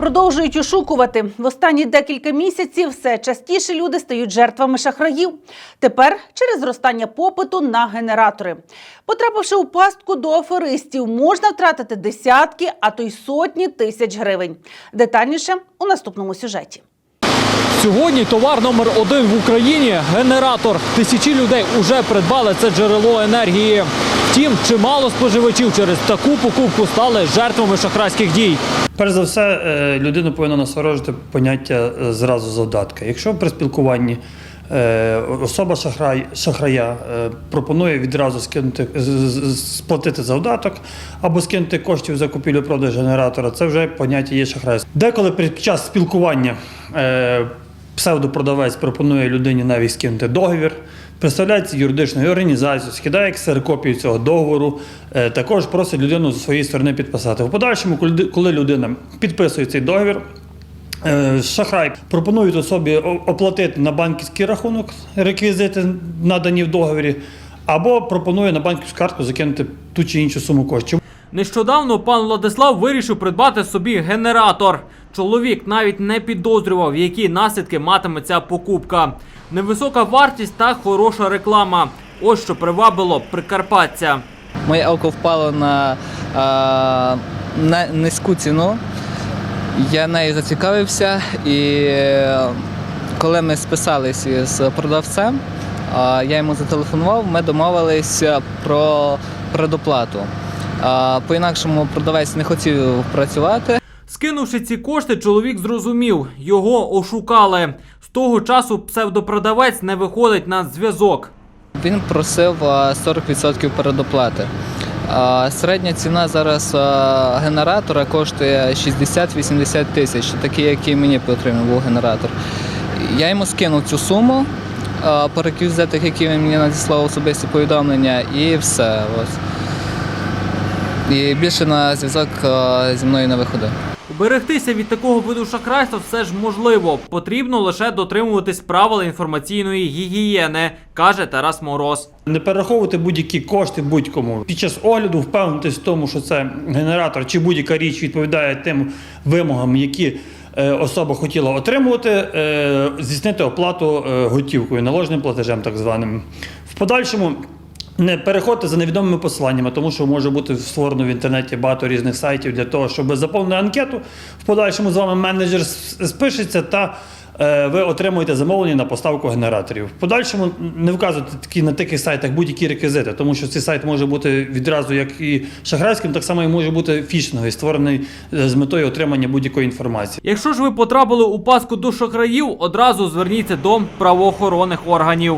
Продовжують ошукувати. В останні декілька місяців все частіше люди стають жертвами шахраїв. Тепер через зростання попиту на генератори. Потрапивши у пастку до аферистів, можна втратити десятки, а то й сотні тисяч гривень. Детальніше у наступному сюжеті. Сьогодні товар номер один в Україні генератор. Тисячі людей уже придбали це джерело енергії. Втім, чимало споживачів через таку покупку стали жертвами шахрайських дій. Перш за все, е, людину повинно насторожити поняття е, зразу завдатка. Якщо при спілкуванні е, особа шахрай, шахрая пропонує відразу скинути, сплатити завдаток або скинути коштів за купівлю продаж генератора, це вже поняття є шахрайство. Деколи під час спілкування псевдопродавець пропонує людині навіть скинути договір. Представляється юридичною організацією, скидає ксерокопію цього договору, е, також просить людину зі своєї сторони підписати. В подальшому, коли- людина підписує цей договір, е, шахрай пропонують особі оплатити на банківський рахунок реквізити, надані в договорі, або пропонує на банківську картку закинути ту чи іншу суму коштів. Нещодавно пан Владислав вирішив придбати собі генератор. Чоловік навіть не підозрював, які наслідки матиме ця покупка. Невисока вартість та хороша реклама. Ось що привабило прикарпатця. Моє око впало на, а, на низьку ціну. Я нею зацікавився, і коли ми списалися з продавцем, я йому зателефонував, ми домовилися про предоплату. По-інакшому продавець не хотів працювати. Скинувши ці кошти, чоловік зрозумів, його ошукали. З того часу псевдопродавець не виходить на зв'язок. Він просив 40% передоплати. Середня ціна зараз генератора коштує 60-80 тисяч, такий, який мені потрібен був генератор. Я йому скинув цю суму по реквізитах, які він мені надіслав особисті повідомлення, і все. Ось. І більше на зв'язок зі мною не виходив. Уберегтися від такого виду шахрайства все ж можливо. Потрібно лише дотримуватись правил інформаційної гігієни, каже Тарас Мороз. Не перераховувати будь-які кошти будь-кому. Під час огляду впевнитись в тому, що це генератор чи будь-яка річ відповідає тим вимогам, які е, особа хотіла отримувати, е, здійснити оплату е, готівкою, наложеним платежем, так званим. В подальшому. Не переходьте за невідомими посиланнями, тому що може бути створено в інтернеті багато різних сайтів для того, щоб заповнити анкету. В подальшому з вами менеджер спишеться та е, ви отримуєте замовлення на поставку генераторів. В подальшому не вказуйте такі на таких сайтах будь-які реквізити, тому що цей сайт може бути відразу як і шахрайським, так само і може бути фішинговий, створений е, з метою отримання будь-якої інформації. Якщо ж ви потрапили у паску до шахраїв, одразу зверніться до правоохоронних органів.